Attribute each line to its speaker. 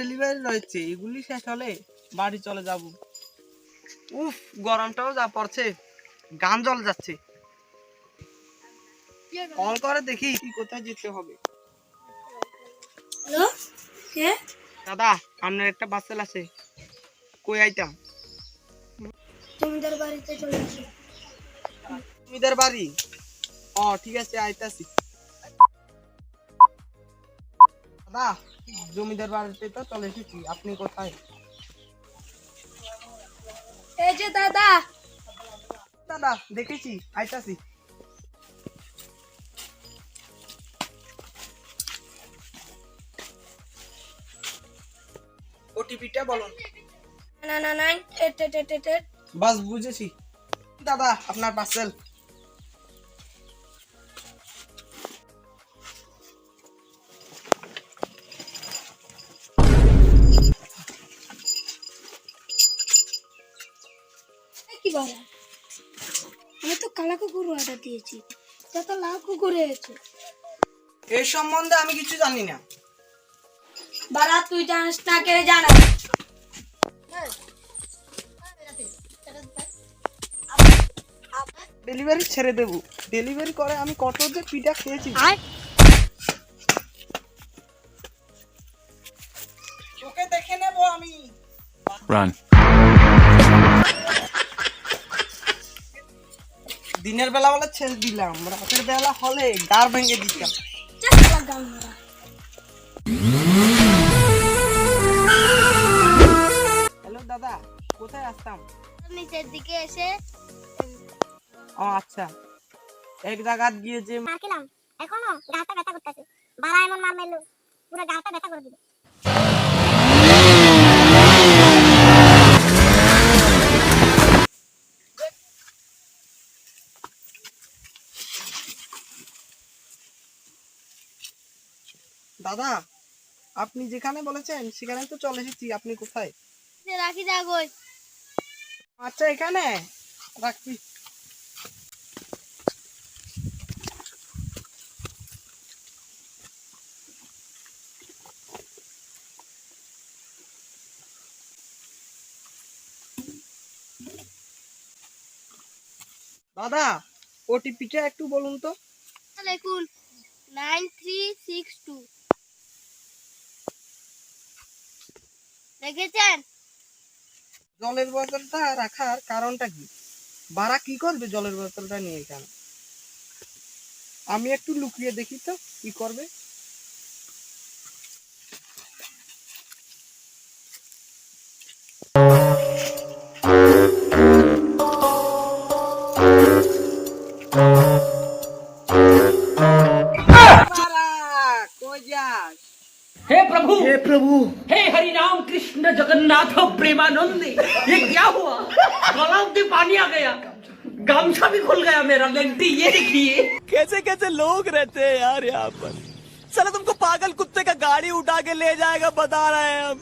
Speaker 1: Delivery রয়েছে এগুলি শেষ হলে বাড়ি চলে যাব। উফ গরমটাও যা পড়ছে গান জল যাচ্ছে। কল করে দেখি কি কোথায় যেতে হবে।
Speaker 2: হ্যালো কে?
Speaker 1: দাদা আপনার একটা বাসেল আছে। কই আইতাম
Speaker 2: জমিদার বাড়িতে চলে আসো।
Speaker 1: জমিদার বাড়ি? ও ঠিক আছে আইতাছি। দাদা জমিদার বাড়িতে তো চলে এসেছি। আপনি কোথায়?
Speaker 2: এই যে দাদা।
Speaker 1: দাদা দেখেছি আইতাছি। ওটিপিটা বলুন।
Speaker 2: না না এইট
Speaker 1: বাস বুঝেছি। দাদা আপনার পার্সেল
Speaker 2: এ আমি তো কালা কুকুর অর্ডার দিয়েছি তা তো লাল কুকুর হয়েছে
Speaker 1: এই সম্বন্ধে আমি কিছু জানি না।
Speaker 2: বারা তুই জানিস না কে জানা?
Speaker 1: ডেলিভারি ছেড়ে দেব। ডেলিভারি করে আমি কত যে পিঠা খেয়েছি। তোকে দেখে নেব আমি।
Speaker 3: Run.
Speaker 1: দিনের বেলা বলে ছেড়ে দিলাম রাতের বেলা হলে গার ভেঙে দিতাম। হ্যালো দাদা কোথায় আসতাম?
Speaker 4: নিচের দিকে এসে
Speaker 1: ও আচ্ছা। এক জায়গা গিয়ে যে
Speaker 4: খেলাম এখনও গাটা ব্যথা করতেছে। বাড়া এমন মার মেলো পুরো গাটা ব্যথা করে দিবে
Speaker 1: দাদা আপনি যেখানে বলেছেন সেখানে তো চলে এসেছি। আপনি কোথায়?
Speaker 4: রাখি যা গই
Speaker 1: আচ্ছা এখানে। রাখছি দাদা ওটিপিটা একটু বলুন তো।
Speaker 4: দেখুন নাইন থ্রি সিক্স টু। দেখেছেন?
Speaker 1: জলের বোতলটা রাখার কারণটা কি? বাড়া কি করবে জলের বোতলটা নিয়ে এখানে? আমি একটু লুকিয়ে দেখি তো, কি করবে?
Speaker 5: हे प्रभु! हे प्रभु! हे हरि राम कृष्ण जगन्नाथ प्रेमानंद ये क्या हुआ? गलाव में पानी आ गया। गामछा भी खुल गया मेरा लेंटी ये देखिए।
Speaker 6: कैसे कैसे लोग रहते हैं यार यहाँ पर। चलो तुमको पागल कुत्ते का गाड़ी उठा के ले जाएगा बता रहे हैं हम।